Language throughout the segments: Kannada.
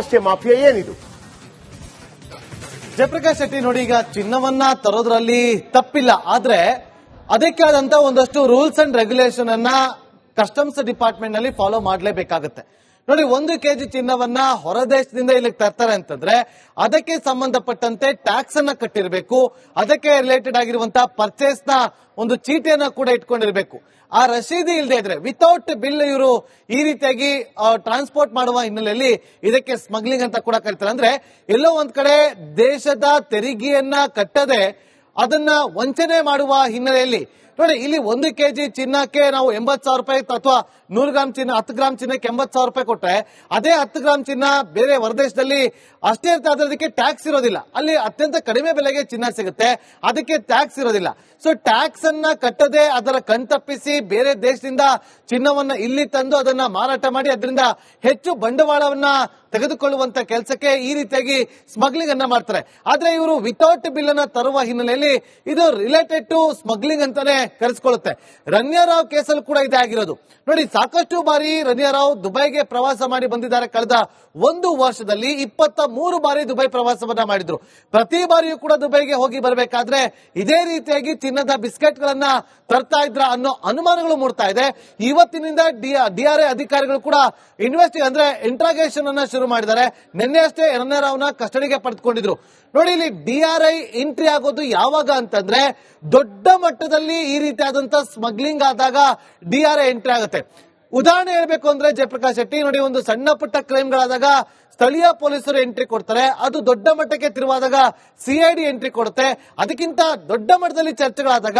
ಅಂತಾರಾಷ್ಟ್ರೀಯ ಮಾಫಿಯಾ ಏನಿದು? ಜಯಪ್ರಕಾಶ್ ಶೆಟ್ಟಿ ನೋಡಿ, ಈಗ ಚಿನ್ನವನ್ನ ತರೋದ್ರಲ್ಲಿ ತಪ್ಪಿಲ್ಲ. ಆದ್ರೆ ಅದಕ್ಕೆ ಆದಂತ ಒಂದಷ್ಟು ರೂಲ್ಸ್ ಅಂಡ್ ರೆಗ್ಯುಲೇಷನ್ ಅನ್ನ ಕಸ್ಟಮ್ಸ್ ಡಿಪಾರ್ಟ್ಮೆಂಟ್ನಲ್ಲಿ ಫಾಲೋ ಮಾಡಲೇಬೇಕಾಗುತ್ತೆ. ನೋಡಿ, ಒಂದು ಕೆಜಿ ಚಿನ್ನವನ್ನ ಹೊರದೇಶದಿಂದ ಇಲ್ಲಿಗೆ ತರ್ತಾರೆ ಅಂತಂದ್ರೆ, ಅದಕ್ಕೆ ಸಂಬಂಧಪಟ್ಟಂತೆ ಟ್ಯಾಕ್ಸ್ ಅನ್ನ ಕಟ್ಟಿರಬೇಕು, ಅದಕ್ಕೆ ರಿಲೇಟೆಡ್ ಆಗಿರುವಂತಹ ಪರ್ಚೇಸ್ನ ಒಂದು ಚೀಟಿಯನ್ನ ಕೂಡ ಇಟ್ಕೊಂಡಿರ್ಬೇಕು. ಆ ರಸೀದಿ ಇಲ್ಲದೆ ಇದ್ರೆ ವಿತೌಟ್ ಬಿಲ್ ಇವರು ಈ ರೀತಿಯಾಗಿ ಟ್ರಾನ್ಸ್ಪೋರ್ಟ್ ಮಾಡುವ ಹಿನ್ನೆಲೆಯಲ್ಲಿ ಇದಕ್ಕೆ ಸ್ಮಗ್ಲಿಂಗ್ ಅಂತ ಕೂಡ ಕರೀತಾರೆ. ಅಂದ್ರೆ, ಎಲ್ಲೋ ಒಂದ್ ಕಡೆ ದೇಶದ ತೆರಿಗೆಯನ್ನ ಕಟ್ಟದೆ ಅದನ್ನ ವಂಚನೆ ಮಾಡುವ ಹಿನ್ನೆಲೆಯಲ್ಲಿ ನೋಡಿ, ಇಲ್ಲಿ ಒಂದು ಕೆಜಿ ಚಿನ್ನಕ್ಕೆ ನಾವು ಎಂಬತ್ತು ಸಾವಿರ ರೂಪಾಯಿ ಅಥವಾ ನೂರು ಗ್ರಾಮ್ ಚಿನ್ನ, ಹತ್ತು ಗ್ರಾಮ್ ಚಿನ್ನಕ್ಕೆ ಎಂಬತ್ ಸಾವಿರ ರೂಪಾಯಿ ಕೊಟ್ಟರೆ ಅದೇ ಹತ್ತು ಗ್ರಾಮ್ ಚಿನ್ನ ಬೇರೆ ಹೊರದೇಶದಲ್ಲಿ ಅಷ್ಟೇ ಇರ್ತದೆ ಅದಕ್ಕೆ ಟ್ಯಾಕ್ಸ್ ಇರೋದಿಲ್ಲ. ಅಲ್ಲಿ ಅತ್ಯಂತ ಕಡಿಮೆ ಬೆಲೆಗೆ ಚಿನ್ನ ಸಿಗುತ್ತೆ, ಅದಕ್ಕೆ ಟ್ಯಾಕ್ಸ್ ಇರೋದಿಲ್ಲ. ಸೊ ಟ್ಯಾಕ್ಸ್ ಅನ್ನ ಕಟ್ಟದೆ ಅದರ ಕಣ್ತಪ್ಪಿಸಿ ಬೇರೆ ದೇಶದಿಂದ ಚಿನ್ನವನ್ನ ಇಲ್ಲಿ ತಂದು ಅದನ್ನ ಮಾರಾಟ ಮಾಡಿ, ಅದರಿಂದ ಹೆಚ್ಚು ಬಂಡವಾಳವನ್ನ ತೆಗೆದುಕೊಳ್ಳುವಂತ ಕೆಲಸಕ್ಕೆ ಈ ರೀತಿಯಾಗಿ ಸ್ಮಗ್ಲಿಂಗ್ ಅನ್ನ ಮಾಡ್ತಾರೆ. ಆದ್ರೆ ಇವರು ವಿತೌಟ್ ಬಿಲ್ ಅನ್ನ ತರುವ ಹಿನ್ನೆಲೆಯಲ್ಲಿ ಇದು ರಿಲೇಟೆಡ್ ಟು ಸ್ಮಗ್ಲಿಂಗ್ ಅಂತಾನೆ ಕರೆಸ್ಕೊಳ್ಳುತ್ತೆ. ರನ್ಯಾರಾವ್ ಕೇಸಲ್ಲಿ ಕೂಡ ಇದೇ ಆಗಿರೋದು. ನೋಡಿ, ಸಾಕಷ್ಟು ಬಾರಿ ರನ್ಯಾರಾವ್ ದುಬೈಗೆ ಪ್ರವಾಸ ಮಾಡಿ ಬಂದಿದ್ದಾರೆ. ಕಳೆದ ಒಂದು ವರ್ಷದಲ್ಲಿ ಇಪ್ಪತ್ತ ಮೂರು ಬಾರಿ ದುಬೈ ಪ್ರವಾಸವನ್ನ ಮಾಡಿದ್ರು. ಪ್ರತಿ ಬಾರಿಯೂ ಕೂಡ ದುಬೈಗೆ ಹೋಗಿ ಬರಬೇಕಾದ್ರೆ ಇದೇ ರೀತಿಯಾಗಿ ಚಿನ್ನದ ಬಿಸ್ಕೆಟ್ ಗಳನ್ನ ತರ್ತಾ ಇದ್ರ ಅನ್ನೋ ಅನುಮಾನಗಳು ಮೂಡ್ತಾ ಇದೆ. ಇವತ್ತಿನಿಂದ ಡಿಆರ್ಎ ಅಧಿಕಾರಿಗಳು ಕೂಡ ಇನ್ವೆಸ್ಟಿ ಅಂದ್ರೆ ಇಂಟ್ರಾಗೇಷನ್ ಅನ್ನ ಶುರು ಮಾಡಿದ್ದಾರೆ. ನಿನ್ನೆ ಅಷ್ಟೇ ನ ಕಸ್ಟಡಿಗೆ ಪಡೆದುಕೊಂಡಿದ್ರು. ನೋಡಿ, ಇಲ್ಲಿ ಡಿಆರ್ಐ ಎಂಟ್ರಿ ಆಗೋದು ಯಾವಾಗ ಅಂತಂದ್ರೆ ದೊಡ್ಡ ಮಟ್ಟದಲ್ಲಿ ಈ ರೀತಿಯಾದಂತ ಸ್ಮಗ್ಲಿಂಗ್ ಆದಾಗ ಡಿಆರ್ಐ ಎಂಟ್ರಿ ಆಗುತ್ತೆ. ಉದಾಹರಣೆ ಹೇಳ್ಬೇಕು ಅಂದ್ರೆ ಜಯಪ್ರಕಾಶ್ ಶೆಟ್ಟಿ ನೋಡಿ, ಒಂದು ಸಣ್ಣ ಪುಟ್ಟ ಕ್ರೈಮ್ಗಳಾದಾಗ ಸ್ಥಳೀಯ ಪೊಲೀಸರು ಎಂಟ್ರಿ ಕೊಡ್ತಾರೆ. ಅದು ದೊಡ್ಡ ಮಟ್ಟಕ್ಕೆ ತಿರುವಾದಾಗ ಸಿಐಡಿ ಎಂಟ್ರಿ ಕೊಡುತ್ತೆ. ಅದಕ್ಕಿಂತ ದೊಡ್ಡ ಮಟ್ಟದಲ್ಲಿ ಚರ್ಚೆಗಳಾದಾಗ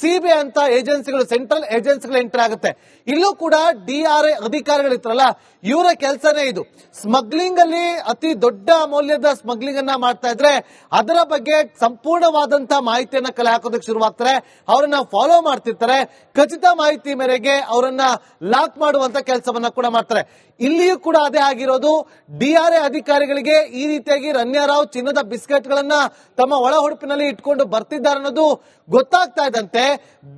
ಸಿಬಿಐ ಅಂತ ಏಜೆನ್ಸಿಗಳು, ಸೆಂಟ್ರಲ್ ಏಜೆನ್ಸಿಗಳು ಎಂಟ್ರಿ ಆಗುತ್ತೆ. ಇಲ್ಲೂ ಕೂಡ ಡಿಆರ್ಐ ಅಧಿಕಾರಿಗಳಿರ್ತಾರಲ್ಲ ಇವರ ಕೆಲಸನೇ ಇದು. ಸ್ಮಗ್ಲಿಂಗ್ ಅಲ್ಲಿ ಅತಿ ದೊಡ್ಡ ಮೌಲ್ಯದ ಸ್ಮಗ್ಲಿಂಗ್ ಅನ್ನ ಮಾಡ್ತಾ ಇದ್ರೆ ಅದರ ಬಗ್ಗೆ ಸಂಪೂರ್ಣವಾದಂತಹ ಮಾಹಿತಿಯನ್ನ ಕಲೆ ಹಾಕೋದಕ್ಕೆ ಶುರುವಾಗ್ತಾರೆ. ಅವರನ್ನ ಫಾಲೋ ಮಾಡ್ತಿರ್ತಾರೆ. ಖಚಿತ ಮಾಹಿತಿ ಮೇರೆಗೆ ಅವರನ್ನ ಲಾಕ್ ಮಾಡುವಂತ ಕೆಲಸವನ್ನ ಕೂಡ ಮಾಡ್ತಾರೆ. ಇಲ್ಲಿಯೂ ಕೂಡ ಅದೇ ಆಗಿರೋದು. ಡಿಆರ್ಎ ಅಧಿಕಾರಿಗಳಿಗೆ ಈ ರೀತಿಯಾಗಿ ರನ್ಯಾರಾವ್ ಚಿನ್ನದ ಬಿಸ್ಕೆಟ್ ಗಳನ್ನ ತಮ್ಮ ಒಳ ಹುಡುಪಿನಲ್ಲಿ ಇಟ್ಕೊಂಡು ಬರ್ತಿದ್ದಾರೆ ಅನ್ನೋದು ಗೊತ್ತಾಗ್ತಾ ಇದ್ದಂತೆ.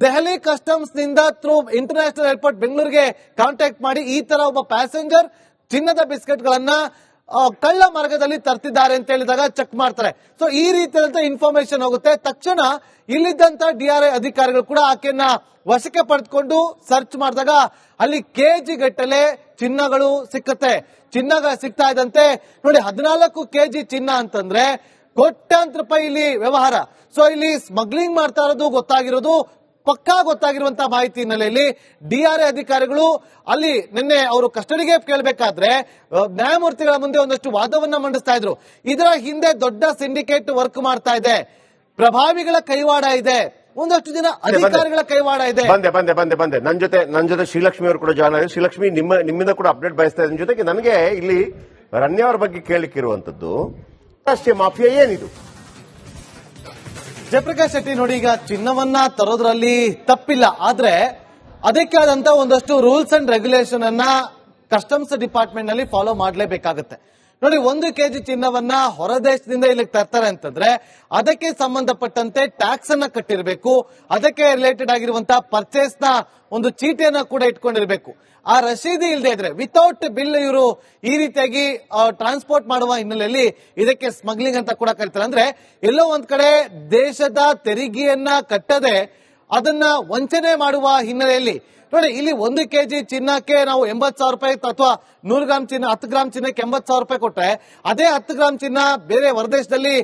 ದೆಹಲಿ ಕಸ್ಟಮ್ಸ್ನಿಂದ ಥ್ರೂ ಇಂಟರ್ನ್ಯಾಷನಲ್ ಏರ್ಪೋರ್ಟ್ ಬೆಂಗಳೂರಿಗೆ ಕಾಂಟ್ಯಾಕ್ಟ್ ಮಾಡಿ ಈ ತರ ಒಬ್ಬ ಪ್ಯಾಸೆಂಜರ್ ಚಿನ್ನದ ಬಿಸ್ಕೆಟ್ ಗಳನ್ನ ಕಳ್ಳ ಮಾರ್ಗದಲ್ಲಿ ತರ್ತಿದ್ದಾರೆ ಅಂತ ಹೇಳಿದಾಗ ಚೆಕ್ ಮಾಡ್ತಾರೆ. ಸೊ ಈ ರೀತಿಯಾದಂತ ಇನ್ಫಾರ್ಮೇಶನ್ ಹೋಗುತ್ತೆ. ತಕ್ಷಣ ಇಲ್ಲಿದ್ದಂತ ಡಿಆರ್ಐ ಅಧಿಕಾರಿಗಳು ಕೂಡ ಆಕೆಯನ್ನ ವಶಕ್ಕೆ ಪಡೆದುಕೊಂಡು ಸರ್ಚ್ ಮಾಡಿದಾಗ ಅಲ್ಲಿ ಕೆಜಿ ಗಟ್ಟಲೆ ಚಿನ್ನಗಳು ಸಿಕ್ಕತ್ತೆ. ಚಿನ್ನ ಸಿಗ್ತಾ ಇದ್ದಂತೆ. ನೋಡಿ, ಹದಿನಾಲ್ಕು ಕೆಜಿ ಚಿನ್ನ ಅಂತಂದ್ರೆ ಕೋಟ್ಯಾಂತರ ರೂಪಾಯಿ ಇಲ್ಲಿ ವ್ಯವಹಾರ. ಸೊ ಇಲ್ಲಿ ಸ್ಮಗ್ಲಿಂಗ್ ಮಾಡ್ತಾ ಇರೋದು ಗೊತ್ತಾಗಿರೋದು ಪಕ್ಕಾ ಗೊತ್ತಾಗಿರುವಂತಹ ಮಾಹಿತಿ ಹಿನ್ನೆಲೆಯಲ್ಲಿ ಡಿಆರ್ಎ ಅಧಿಕಾರಿಗಳು ಅಲ್ಲಿ ನಿನ್ನೆ ಅವರು ಕಸ್ಟಡಿಗೆ ಕೇಳಬೇಕಾದ್ರೆ ನ್ಯಾಯಮೂರ್ತಿಗಳ ಮುಂದೆ ಒಂದಷ್ಟು ವಾದವನ್ನ ಮಂಡಿಸ್ತಾ ಇದ್ರು. ಇದರ ಹಿಂದೆ ದೊಡ್ಡ ಸಿಂಡಿಕೇಟ್ ವರ್ಕ್ ಮಾಡ್ತಾ ಇದೆ. ಪ್ರಭಾವಿಗಳ ಕೈವಾಡ ಇದೆ. ಒಂದಷ್ಟು ಜನ ಅಧಿಕಾರಿಗಳ ಕೈವಾಡ ಇದೆ. ಬಂದೆ ಬಂದೆ ಬಂದೆ ಬಂದೆ. ನನ್ನ ಜೊತೆ ನನ್ನ ಜೊತೆ ಶ್ರೀಲಕ್ಷ್ಮಿ ಅವರು ಕೂಡ ಜಾಯ್ನ್ ಆಗಿದೆ ಶ್ರೀಲಕ್ಷ್ಮಿ ನಿಮ್ಮ ನಿಮ್ಮಿಂದ ಕೂಡ ಅಪ್ಡೇಟ್ ಬಯಸ್ತಾ ಇದ್ದೀನಿ. ಜೊತೆಗೆ ನನಗೆ ಇಲ್ಲಿ ರನ್ಯ ಅವ್ರ ಬಗ್ಗೆ ಕೇಳಲಿಕ್ಕಿರುವಂತದ್ದು ಅಂತಾರಾಷ್ಟ್ರೀಯ ಮಾಫಿಯಾ ಏನಿದು? ಜಯಪ್ರಕಾಶ್ ಶೆಟ್ಟಿ ನೋಡಿ, ಈಗ ಚಿನ್ನವನ್ನ ತರೋದ್ರಲ್ಲಿ ತಪ್ಪಿಲ್ಲ. ಆದ್ರೆ ಅದಕ್ಕೆ ಆದಂತ ಒಂದಷ್ಟು ರೂಲ್ಸ್ ಅಂಡ್ ರೆಗ್ಯುಲೇಷನ್ ಅನ್ನ ಕಸ್ಟಮ್ಸ್ ಡಿಪಾರ್ಟ್ಮೆಂಟ್ನಲ್ಲಿ ಫಾಲೋ ಮಾಡಲೇಬೇಕಾಗುತ್ತೆ. ನೋಡಿ, ಒಂದು ಕೆಜಿ ಚಿನ್ನವನ್ನ ಹೊರದೇಶದಿಂದ ಇಲ್ಲಿಗೆ ತರ್ತಾರೆ ಅಂತಂದ್ರೆ, ಅದಕ್ಕೆ ಸಂಬಂಧಪಟ್ಟಂತೆ ಟ್ಯಾಕ್ಸ್ ಅನ್ನ ಕಟ್ಟಿರಬೇಕು, ಅದಕ್ಕೆ ರಿಲೇಟೆಡ್ ಆಗಿರುವಂತಹ ಪರ್ಚೇಸ್ನ ಒಂದು ಚೀಟಿಯನ್ನ ಕೂಡ ಇಟ್ಕೊಂಡಿರ್ಬೇಕು. ಆ ರಸೀದಿ ಇಲ್ಲದೆ ಇದ್ರೆ ವಿತೌಟ್ ಬಿಲ್ ಇವರು ಈ ರೀತಿಯಾಗಿ ಟ್ರಾನ್ಸ್ಪೋರ್ಟ್ ಮಾಡುವ ಹಿನ್ನೆಲೆಯಲ್ಲಿ ಇದಕ್ಕೆ ಸ್ಮಗ್ಲಿಂಗ್ ಅಂತ ಕೂಡ ಕರೀತಾರೆ. ಅಂದ್ರೆ, ಎಲ್ಲೋ ಒಂದ್ ಕಡೆ ದೇಶದ ತೆರಿಗೆಯನ್ನ ಕಟ್ಟದೆ ಅದನ್ನ ವಂಚನೆ ಮಾಡುವ ಹಿನ್ನೆಲೆಯಲ್ಲಿ ನೋಡಿ, ಇಲ್ಲಿ ಒಂದು ಕೆಜಿ ಚಿನ್ನಕ್ಕೆ ನಾವು ಎಂಬತ್ತು ಸಾವಿರ ರೂಪಾಯಿ ಅಥವಾ ನೂರು ಗ್ರಾಮ್ ಚಿನ್ನ, ಹತ್ತು ಗ್ರಾಮ್ ಚಿನ್ನಕ್ಕೆ ಎಂಬತ್ ಸಾವಿರ ರೂಪಾಯಿ ಕೊಟ್ಟರೆ ಅದೇ ಹತ್ತು ಗ್ರಾಮ್ ಚಿನ್ನ ಬೇರೆ ಹೊರದೇಶದಲ್ಲಿ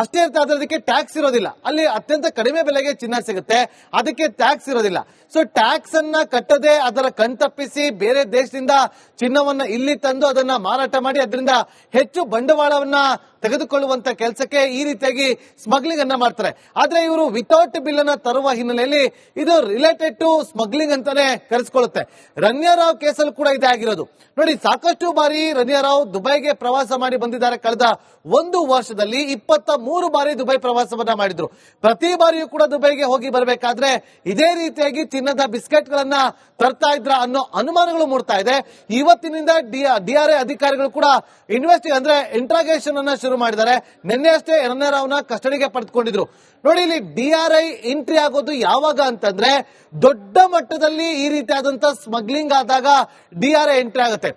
ಅಷ್ಟೇ ಇರ್ತದೆ ಅದಕ್ಕೆ ಟ್ಯಾಕ್ಸ್ ಇರೋದಿಲ್ಲ. ಅಲ್ಲಿ ಅತ್ಯಂತ ಕಡಿಮೆ ಬೆಲೆಗೆ ಚಿನ್ನ ಸಿಗುತ್ತೆ, ಅದಕ್ಕೆ ಟ್ಯಾಕ್ಸ್ ಇರೋದಿಲ್ಲ. ಸೊ ಟ್ಯಾಕ್ಸ್ ಅನ್ನ ಕಟ್ಟದೆ ಅದರ ಕಣ್ತಪ್ಪಿಸಿ ಬೇರೆ ದೇಶದಿಂದ ಚಿನ್ನವನ್ನ ಇಲ್ಲಿ ತಂದು ಅದನ್ನ ಮಾರಾಟ ಮಾಡಿ, ಅದರಿಂದ ಹೆಚ್ಚು ಬಂಡವಾಳವನ್ನ ತೆಗೆದುಕೊಳ್ಳುವಂತ ಕೆಲಸಕ್ಕೆ ಈ ರೀತಿಯಾಗಿ ಸ್ಮಗ್ಲಿಂಗ್ ಅನ್ನ ಮಾಡ್ತಾರೆ. ಆದ್ರೆ ಇವರು ವಿತೌಟ್ ಬಿಲ್ ಅನ್ನ ತರುವ ಹಿನ್ನೆಲೆಯಲ್ಲಿ ಇದು ರಿಲೇಟೆಡ್ ಟು ಸ್ಮಗ್ಲಿಂಗ್ ಅಂತಾನೆ ಕರೆಸ್ಕೊಳ್ಳುತ್ತೆ. ರನ್ಯಾರಾವ್ ಕೇಸಲ್ಲಿ ಕೂಡ ಇದೇ ಆಗಿರೋದು. ನೋಡಿ, ಸಾಕಷ್ಟು ಬಾರಿ ರನ್ಯಾರಾವ್ ದುಬೈಗೆ ಪ್ರವಾಸ ಮಾಡಿ ಬಂದಿದ್ದಾರೆ. ಕಳೆದ ಒಂದು ವರ್ಷದಲ್ಲಿ ಇಪ್ಪತ್ತ ಮೂರು ಬಾರಿ ದುಬೈ ಪ್ರವಾಸವನ್ನ ಮಾಡಿದ್ರು. ಪ್ರತಿ ಬಾರಿಯೂ ಕೂಡ ದುಬೈಗೆ ಹೋಗಿ ಬರಬೇಕಾದ್ರೆ ಇದೇ ರೀತಿಯಾಗಿ ಚಿನ್ನದ ಬಿಸ್ಕೆಟ್ ಗಳನ್ನ ತರ್ತಾ ಇದ್ರ ಅನ್ನೋ ಅನುಮಾನಗಳು ಮೂಡ್ತಾ ಇದೆ. ಇವತ್ತಿನಿಂದ ಡಿಆರ್ಎ ಅಧಿಕಾರಿಗಳು ಕೂಡ ಇನ್ವೆಸ್ಟಿ ಅಂದ್ರೆ ಇಂಟ್ರಾಗೇಷನ್ ಅನ್ನ ಶುರು ಮಾಡಿದ್ದಾರೆ. ನಿನ್ನೆ ಅಷ್ಟೇ ನ ಕಸ್ಟಡಿಗೆ ಪಡೆದುಕೊಂಡಿದ್ರು. ನೋಡಿ, ಇಲ್ಲಿ ಡಿಆರ್ಐ ಎಂಟ್ರಿ ಆಗೋದು ಯಾವಾಗ ಅಂತಂದ್ರೆ ದೊಡ್ಡ ಮಟ್ಟದಲ್ಲಿ ಈ ರೀತಿಯಾದಂತ ಸ್ಮಗ್ಲಿಂಗ್ ಆದಾಗ ಡಿಆರ್ಐ ಎಂಟ್ರಿ ಆಗುತ್ತೆ.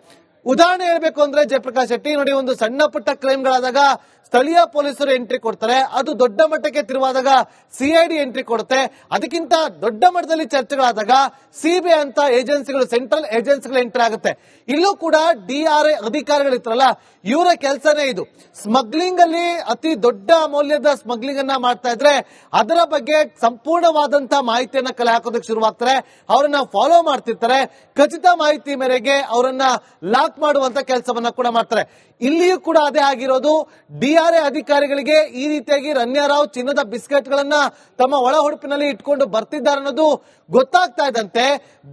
ಉದಾಹರಣೆ ಹೇಳ್ಬೇಕು ಅಂದ್ರೆ ಜಯಪ್ರಕಾಶ್ ಶೆಟ್ಟಿ ನೋಡಿ, ಒಂದು ಸಣ್ಣ ಪುಟ್ಟ ಕ್ರೈಮ್ಗಳಾದಾಗ ಸ್ಥಳೀಯ ಪೊಲೀಸರು ಎಂಟ್ರಿ ಕೊಡ್ತಾರೆ. ಅದು ದೊಡ್ಡ ಮಟ್ಟಕ್ಕೆ ತಿರುವಾದಾಗ ಸಿಐಡಿ ಎಂಟ್ರಿ ಕೊಡುತ್ತೆ. ಅದಕ್ಕಿಂತ ದೊಡ್ಡ ಮಟ್ಟದಲ್ಲಿ ಚರ್ಚೆಗಳಾದಾಗ ಸಿಬಿಐ ಅಂತ ಏಜೆನ್ಸಿಗಳು, ಸೆಂಟ್ರಲ್ ಏಜೆನ್ಸಿಗಳು ಎಂಟ್ರಿ ಆಗುತ್ತೆ. ಇಲ್ಲೂ ಕೂಡ ಡಿ ಆರ್ ಎ ಅಧಿಕಾರಿಗಳಿರ್ತಾರಲ್ಲ ಇವರ ಕೆಲಸನೇ ಇದು. ಸ್ಮಗ್ಲಿಂಗ್ ಅಲ್ಲಿ ಅತಿ ದೊಡ್ಡ ಮೌಲ್ಯದ ಸ್ಮಗ್ಲಿಂಗ್ ಅನ್ನ ಮಾಡ್ತಾ ಇದ್ರೆ ಅದರ ಬಗ್ಗೆ ಸಂಪೂರ್ಣವಾದಂತಹ ಮಾಹಿತಿಯನ್ನ ಕಲೆ ಹಾಕೋದಕ್ಕೆ ಶುರುವಾಗ್ತಾರೆ. ಅವರನ್ನ ಫಾಲೋ ಮಾಡ್ತಿರ್ತಾರೆ. ಖಚಿತ ಮಾಹಿತಿ ಮೇರೆಗೆ ಅವರನ್ನ ಲಾಕ್ ಮಾಡುವಂತ ಕೆಲಸವನ್ನ ಕೂಡ ಮಾಡ್ತಾರೆ. ಇಲ್ಲಿಯೂ ಕೂಡ ಅದೇ ಆಗಿರೋದು. ಡಿಆರ್ಎ ಅಧಿಕಾರಿಗಳಿಗೆ ಈ ರೀತಿಯಾಗಿ ರನ್ಯಾರಾವ್ ಚಿನ್ನದ ಬಿಸ್ಕೆಟ್ ಗಳನ್ನ ತಮ್ಮ ಒಳ ಹುಡುಪಿನಲ್ಲಿ ಇಟ್ಕೊಂಡು ಬರ್ತಿದ್ದಾರೆ ಅನ್ನೋದು ಗೊತ್ತಾಗ್ತಾ ಇದ್ದಂತೆ.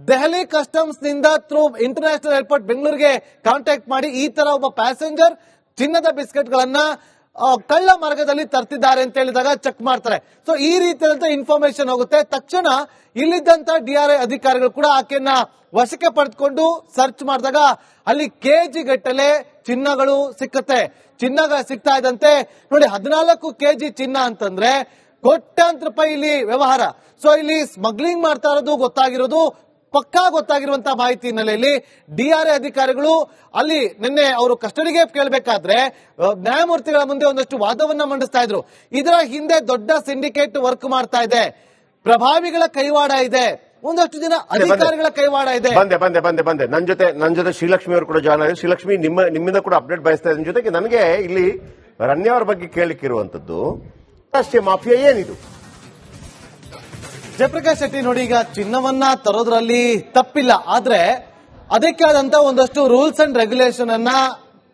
ದೆಹಲಿ ಕಸ್ಟಮ್ಸ್ನಿಂದ ಥ್ರೂ ಇಂಟರ್ನ್ಯಾಷನಲ್ ಏರ್ಪೋರ್ಟ್ ಬೆಂಗಳೂರಿಗೆ ಕಾಂಟ್ಯಾಕ್ಟ್ ಮಾಡಿ ಈ ತರ ಒಬ್ಬ ಪ್ಯಾಸೆಂಜರ್ ಚಿನ್ನದ ಬಿಸ್ಕೆಟ್ ಗಳನ್ನ ಕಳ್ಳ ಮಾರ್ಗದಲ್ಲಿ ತರ್ತಿದ್ದಾರೆ ಅಂತ ಹೇಳಿದಾಗ ಚೆಕ್ ಮಾಡ್ತಾರೆ. ಸೊ ಈ ರೀತಿಯಾದಂತ ಇನ್ಫಾರ್ಮೇಶನ್ ಹೋಗುತ್ತೆ. ತಕ್ಷಣ ಇಲ್ಲಿದ್ದಂತ ಡಿಆರ್ಐ ಅಧಿಕಾರಿಗಳು ಕೂಡ ಆಕೆಯನ್ನ ವಶಕ್ಕೆ ಪಡೆದುಕೊಂಡು ಸರ್ಚ್ ಮಾಡಿದಾಗ ಅಲ್ಲಿ ಕೆಜಿ ಗಟ್ಟಲೆ ಚಿನ್ನಗಳು ಸಿಕ್ಕತ್ತೆ. ಚಿನ್ನ ಸಿಗ್ತಾ ಇದ್ದಂತೆ. ನೋಡಿ, ಹದಿನಾಲ್ಕು ಕೆಜಿ ಚಿನ್ನ ಅಂತಂದ್ರೆ ಕೋಟ್ಯಾಂತರ ರೂಪಾಯಿ ಇಲ್ಲಿ ವ್ಯವಹಾರ. ಸೊ ಇಲ್ಲಿ ಸ್ಮಗ್ಲಿಂಗ್ ಮಾಡ್ತಾ ಇರೋದು ಗೊತ್ತಾಗಿರೋದು ಪಕ್ಕಾ ಗೊತ್ತಾಗಿರುವಂತ ಮಾಹಿತಿ ಹಿನ್ನೆಲೆಯಲ್ಲಿ ಡಿಆರ್ಎ ಅಧಿಕಾರಿಗಳು ಅಲ್ಲಿ ನಿನ್ನೆ ಅವರು ಕಸ್ಟಡಿಗೆ ಕೇಳಬೇಕಾದ್ರೆ ನ್ಯಾಯಮೂರ್ತಿಗಳ ಮುಂದೆ ಒಂದಷ್ಟು ವಾದವನ್ನ ಮಂಡಿಸ್ತಾ ಇದ್ರು. ಇದರ ಹಿಂದೆ ದೊಡ್ಡ ಸಿಂಡಿಕೇಟ್ ವರ್ಕ್ ಮಾಡ್ತಾ ಇದೆ. ಪ್ರಭಾವಿಗಳ ಕೈವಾಡ ಇದೆ. ಒಂದಷ್ಟು ಜನ ಅಧಿಕಾರಿಗಳ ಕೈವಾಡ ಇದೆ. ಬಂದೆ ಬಂದೆ ಬಂದೆ ಬಂದೆ. ನನ್ನ ಜೊತೆ ನನ್ನ ಜೊತೆ ಶ್ರೀಲಕ್ಷ್ಮಿ ಅವರು ಕೂಡ ಜಾಯ್ನ್ ಆಗಿದೆ ಶ್ರೀಲಕ್ಷ್ಮಿ ನಿಮ್ಮ ನಿಮ್ಮಿಂದ ಕೂಡ ಅಪ್ಡೇಟ್ ಬಯಸ್ತಾ ಇದ್ದೀನಿ. ಜೊತೆಗೆ ನನಗೆ ಇಲ್ಲಿ ರನ್ಯ ಅವರ ಬಗ್ಗೆ ಕೇಳಲಿಕ್ಕಿರುವಂತದ್ದು ರಾಷ್ಟ್ರೀಯ ಮಾಫಿಯಾ ಏನಿದು? ಜಯಪ್ರಕಾಶ್ ಶೆಟ್ಟಿ ನೋಡಿ, ಈಗ ಚಿನ್ನವನ್ನ ತರೋದ್ರಲ್ಲಿ ತಪ್ಪಿಲ್ಲ. ಆದ್ರೆ ಅದಕ್ಕೆ ಆದಂತ ಒಂದಷ್ಟು ರೂಲ್ಸ್ ಅಂಡ್ ರೆಗ್ಯುಲೇಷನ್ ಅನ್ನ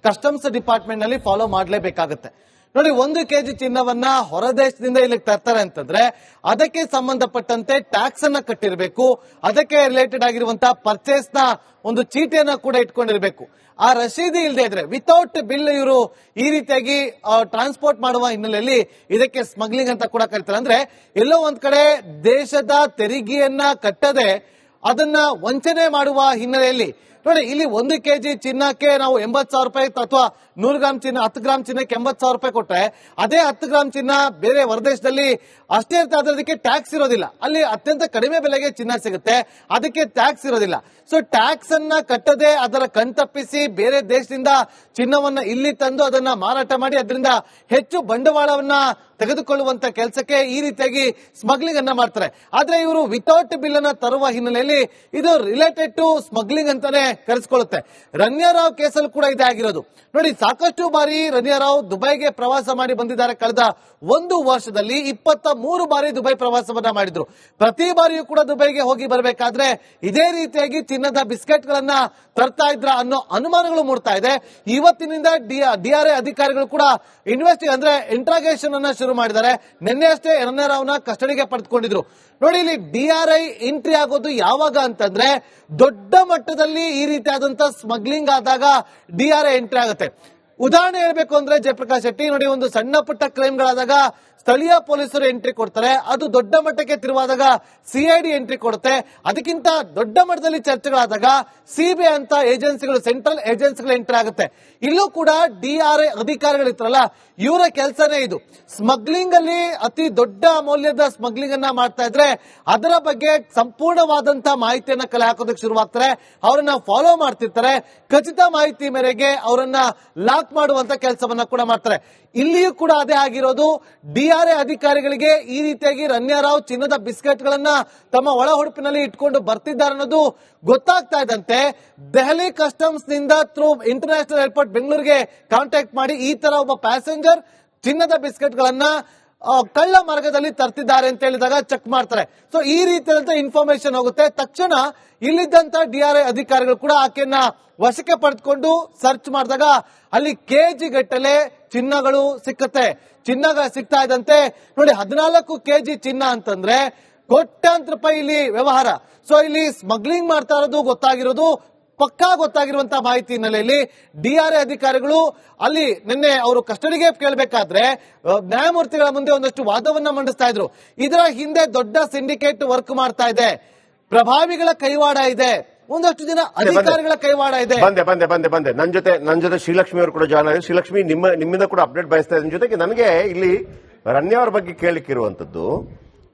ಕಸ್ಟಮ್ಸ್ ಡಿಪಾರ್ಟ್ಮೆಂಟ್ನಲ್ಲಿ ಫಾಲೋ ಮಾಡಲೇಬೇಕಾಗುತ್ತೆ. ನೋಡಿ, ಒಂದು ಕೆಜಿ ಚಿನ್ನವನ್ನ ಹೊರದೇಶದಿಂದ ಇಲ್ಲಿಗೆ ತರ್ತಾರೆ ಅಂತಂದ್ರೆ, ಅದಕ್ಕೆ ಸಂಬಂಧಪಟ್ಟಂತೆ ಟ್ಯಾಕ್ಸ್ ಅನ್ನ ಕಟ್ಟಿರಬೇಕು, ಅದಕ್ಕೆ ರಿಲೇಟೆಡ್ ಆಗಿರುವಂತಹ ಪರ್ಚೇಸ್ನ ಒಂದು ಚೀಟಿಯನ್ನ ಕೂಡ ಇಟ್ಕೊಂಡಿರ್ಬೇಕು. ಆ ರಸೀದಿ ಇಲ್ಲದೆ ಇದ್ರೆ ವಿತೌಟ್ ಬಿಲ್ ಇವರು ಈ ರೀತಿಯಾಗಿ ಟ್ರಾನ್ಸ್ಪೋರ್ಟ್ ಮಾಡುವ ಹಿನ್ನೆಲೆಯಲ್ಲಿ ಇದಕ್ಕೆ ಸ್ಮಗ್ಲಿಂಗ್ ಅಂತ ಕೂಡ ಕರೀತಾರೆ. ಅಂದ್ರೆ, ಎಲ್ಲೋ ಒಂದ್ ಕಡೆ ದೇಶದ ತೆರಿಗೆಯನ್ನ ಕಟ್ಟದೆ ಅದನ್ನ ವಂಚನೆ ಮಾಡುವ ಹಿನ್ನೆಲೆಯಲ್ಲಿ ನೋಡಿ, ಇಲ್ಲಿ ಒಂದು ಕೆಜಿ ಚಿನ್ನಕ್ಕೆ ನಾವು ಎಂಬತ್ತು ಸಾವಿರ ರೂಪಾಯಿ ಅಥವಾ ನೂರು ಗ್ರಾಮ್ ಚಿನ್ನ, ಹತ್ತು ಗ್ರಾಮ್ ಚಿನ್ನಕ್ಕೆ ಎಂಬತ್ ಸಾವಿರ ರೂಪಾಯಿ ಕೊಟ್ಟರೆ ಅದೇ ಹತ್ತು ಗ್ರಾಮ್ ಚಿನ್ನ ಬೇರೆ ಹೊರದೇಶದಲ್ಲಿ ಅಷ್ಟೇ ಇರ್ತದೆ ಅದಕ್ಕೆ ಟ್ಯಾಕ್ಸ್ ಇರೋದಿಲ್ಲ. ಅಲ್ಲಿ ಅತ್ಯಂತ ಕಡಿಮೆ ಬೆಲೆಗೆ ಚಿನ್ನ ಸಿಗುತ್ತೆ, ಅದಕ್ಕೆ ಟ್ಯಾಕ್ಸ್ ಇರೋದಿಲ್ಲ. ಸೊ ಟ್ಯಾಕ್ಸ್ ಅನ್ನ ಕಟ್ಟದೆ ಅದರ ಕಣ್ತಪ್ಪಿಸಿ ಬೇರೆ ದೇಶದಿಂದ ಚಿನ್ನವನ್ನ ಇಲ್ಲಿ ತಂದು ಅದನ್ನ ಮಾರಾಟ ಮಾಡಿ, ಅದರಿಂದ ಹೆಚ್ಚು ಬಂಡವಾಳವನ್ನ ತೆಗೆದುಕೊಳ್ಳುವಂತ ಕೆಲಸಕ್ಕೆ ಈ ರೀತಿಯಾಗಿ ಸ್ಮಗ್ಲಿಂಗ್ ಅನ್ನ ಮಾಡ್ತಾರೆ. ಆದ್ರೆ ಇವರು ವಿತೌಟ್ ಬಿಲ್ ಅನ್ನ ತರುವ ಹಿನ್ನೆಲೆಯಲ್ಲಿ ಇದು ರಿಲೇಟೆಡ್ ಟು ಸ್ಮಗ್ಲಿಂಗ್ ಅಂತಾನೆ ಕರೆಸ್ಕೊಳ್ಳುತ್ತೆ. ರನ್ಯಾರಾವ್ ಕೇಸಲ್ಲಿ ಕೂಡ ಇದೇ ಆಗಿರೋದು. ನೋಡಿ, ಸಾಕಷ್ಟು ಬಾರಿ ರನ್ಯಾರಾವ್ ದುಬೈಗೆ ಪ್ರವಾಸ ಮಾಡಿ ಬಂದಿದ್ದಾರೆ. ಕಳೆದ ಒಂದು ವರ್ಷದಲ್ಲಿ ಇಪ್ಪತ್ತ ಮೂರು ಬಾರಿ ದುಬೈ ಪ್ರವಾಸವನ್ನ ಮಾಡಿದ್ರು. ಪ್ರತಿ ಬಾರಿಯೂ ಕೂಡ ದುಬೈಗೆ ಹೋಗಿ ಬರಬೇಕಾದ್ರೆ ಇದೇ ರೀತಿಯಾಗಿ ಚಿನ್ನದ ಬಿಸ್ಕೆಟ್ ಗಳನ್ನ ತರ್ತಾ ಇದ್ರ ಅನ್ನೋ ಅನುಮಾನಗಳು ಮೂಡ್ತಾ ಇದೆ. ಇವತ್ತಿನಿಂದ ಡಿಆರ್ಎ ಅಧಿಕಾರಿಗಳು ಕೂಡ ಇನ್ವೆಸ್ಟಿ ಅಂದ್ರೆ ಇಂಟ್ರಾಗೇಷನ್ ಅನ್ನ ಶುರು ಮಾಡಿದ್ದಾರೆ. ನಿನ್ನೆ ಅಷ್ಟೇ ನ ಕಸ್ಟಡಿಗೆ ಪಡೆದುಕೊಂಡಿದ್ರು. ನೋಡಿ, ಇಲ್ಲಿ ಡಿಆರ್ಐ ಎಂಟ್ರಿ ಆಗೋದು ಯಾವಾಗ ಅಂತಂದ್ರೆ ದೊಡ್ಡ ಮಟ್ಟದಲ್ಲಿ ಈ ರೀತಿಯಾದಂತ ಸ್ಮಗ್ಲಿಂಗ್ ಆದಾಗ ಡಿಆರ್ಐ ಎಂಟ್ರಿ ಆಗುತ್ತೆ. ಉದಾಹರಣೆ ಹೇಳ್ಬೇಕು ಅಂದ್ರೆ ಜಯಪ್ರಕಾಶ್ ಶೆಟ್ಟಿ ನೋಡಿ, ಒಂದು ಸಣ್ಣ ಪುಟ್ಟ ಕ್ರೈಮ್ಗಳಾದಾಗ ಸ್ಥಳೀಯ ಪೊಲೀಸರು ಎಂಟ್ರಿ ಕೊಡ್ತಾರೆ. ಅದು ದೊಡ್ಡ ಮಟ್ಟಕ್ಕೆ ತಿರುವಾದಾಗ ಸಿಐಡಿ ಎಂಟ್ರಿ ಕೊಡುತ್ತೆ. ಅದಕ್ಕಿಂತ ದೊಡ್ಡ ಮಟ್ಟದಲ್ಲಿ ಚರ್ಚೆಗಳಾದಾಗ ಸಿಬಿಐ ಅಂತ ಏಜೆನ್ಸಿಗಳು, ಸೆಂಟ್ರಲ್ ಏಜೆನ್ಸಿಗಳು ಎಂಟ್ರಿ ಆಗುತ್ತೆ. ಇಲ್ಲೂ ಕೂಡ ಡಿಆರ್ಐ ಅಧಿಕಾರಿಗಳಿರ್ತಾರಲ್ಲ ಇವರ ಕೆಲಸನೇ ಇದು. ಸ್ಮಗ್ಲಿಂಗ್ ಅಲ್ಲಿ ಅತಿ ದೊಡ್ಡ ಮೌಲ್ಯದ ಸ್ಮಗ್ಲಿಂಗ್ ಅನ್ನ ಮಾಡ್ತಾ ಇದ್ರೆ ಅದರ ಬಗ್ಗೆ ಸಂಪೂರ್ಣವಾದಂತಹ ಮಾಹಿತಿಯನ್ನ ಕಲೆ ಹಾಕೋದಕ್ಕೆ ಶುರುವಾಗ್ತಾರೆ. ಅವರನ್ನ ಫಾಲೋ ಮಾಡ್ತಿರ್ತಾರೆ. ಖಚಿತ ಮಾಹಿತಿ ಮೇರೆಗೆ ಅವರನ್ನ ಲಾಕ್ ಮಾಡುವಂತ ಕೆಲಸವನ್ನ ಕೂಡ ಮಾಡ್ತಾರೆ. ಇಲ್ಲಿಯೂ ಕೂಡ ಅದೇ ಆಗಿರೋದು. ಡಿಆರ್ಎ ಅಧಿಕಾರಿಗಳಿಗೆ ಈ ರೀತಿಯಾಗಿ ರನ್ಯಾರಾವ್ ಚಿನ್ನದ ಬಿಸ್ಕೆಟ್ ಗಳನ್ನ ತಮ್ಮ ಒಳ ಹುಡುಪಿನಲ್ಲಿ ಇಟ್ಕೊಂಡು ಬರ್ತಿದ್ದಾರೆ ಅನ್ನೋದು ಗೊತ್ತಾಗ್ತಾ ಇದ್ದಂತೆ. ದೆಹಲಿ ಕಸ್ಟಮ್ಸ್ನಿಂದ ಥ್ರೂ ಇಂಟರ್ನ್ಯಾಷನಲ್ ಏರ್ಪೋರ್ಟ್ ಬೆಂಗಳೂರಿಗೆ ಕಾಂಟ್ಯಾಕ್ಟ್ ಮಾಡಿ ಈ ತರ ಒಬ್ಬ ಪ್ಯಾಸೆಂಜರ್ ಚಿನ್ನದ ಬಿಸ್ಕೆಟ್ ಗಳನ್ನ ಕಳ್ಳ ಮಾರ್ಗದಲ್ಲಿ ತರ್ತಿದ್ದಾರೆ ಅಂತ ಹೇಳಿದಾಗ ಚೆಕ್ ಮಾಡ್ತಾರೆ. ಸೊ ಈ ರೀತಿಯಾದಂತ ಇನ್ಫಾರ್ಮೇಶನ್ ಹೋಗುತ್ತೆ. ತಕ್ಷಣ ಇಲ್ಲಿದ್ದಂತ ಡಿಆರ್ಐ ಅಧಿಕಾರಿಗಳು ಕೂಡ ಆಕೆಯನ್ನ ವಶಕ್ಕೆ ಪಡೆದುಕೊಂಡು ಸರ್ಚ್ ಮಾಡಿದಾಗ ಅಲ್ಲಿ ಕೆಜಿ ಗಟ್ಟಲೆ ಚಿನ್ನಗಳು ಸಿಕ್ಕತ್ತೆ. ಚಿನ್ನ ಸಿಗ್ತಾ ಇದ್ದಂತೆ. ನೋಡಿ, ಹದಿನಾಲ್ಕು ಕೆಜಿ ಚಿನ್ನ ಅಂತಂದ್ರೆ ಕೋಟ್ಯಾಂತರ ರೂಪಾಯಿ ಇಲ್ಲಿ ವ್ಯವಹಾರ. ಸೊ ಇಲ್ಲಿ ಸ್ಮಗ್ಲಿಂಗ್ ಮಾಡ್ತಾ ಇರೋದು ಗೊತ್ತಾಗಿರೋದು ಪಕ್ಕಾ ಗೊತ್ತಾಗಿರುವಂತ ಮಾಹಿತಿ ಹಿನ್ನೆಲೆಯಲ್ಲಿ ಡಿಆರ್ಎ ಅಧಿಕಾರಿಗಳು ಅಲ್ಲಿ ನಿನ್ನೆ ಅವರು ಕಸ್ಟಡಿಗೆ ಕೇಳಬೇಕಾದ್ರೆ ನ್ಯಾಯಮೂರ್ತಿಗಳ ಮುಂದೆ ಒಂದಷ್ಟು ವಾದವನ್ನ ಮಂಡಿಸ್ತಾ ಇದ್ರು. ಇದರ ಹಿಂದೆ ದೊಡ್ಡ ಸಿಂಡಿಕೇಟ್ ವರ್ಕ್ ಮಾಡ್ತಾ ಇದೆ. ಪ್ರಭಾವಿಗಳ ಕೈವಾಡ ಇದೆ. ಒಂದಷ್ಟು ಜನ ಅಧಿಕಾರಿಗಳ ಕೈವಾಡ ಇದೆ. ಬಂದೆ ಬಂದೆ ಬಂದೆ ಬಂದೆ. ನನ್ನ ಜೊತೆ ನನ್ನ ಜೊತೆ ಶ್ರೀಲಕ್ಷ್ಮಿ ಅವರು ಕೂಡ ಜಾಯ್ನ್ ಆಗಿದೆ ಶ್ರೀಲಕ್ಷ್ಮಿ ನಿಮ್ಮ ನಿಮ್ಮಿಂದ ಕೂಡ ಅಪ್ಡೇಟ್ ಬಯಸ್ತಾ ಇದ್ದೀನಿ. ಜೊತೆಗೆ ನನಗೆ ಇಲ್ಲಿ ರನ್ಯ ಅವರ ಬಗ್ಗೆ ಕೇಳಲಿಕ್ಕಿರುವಂತದ್ದು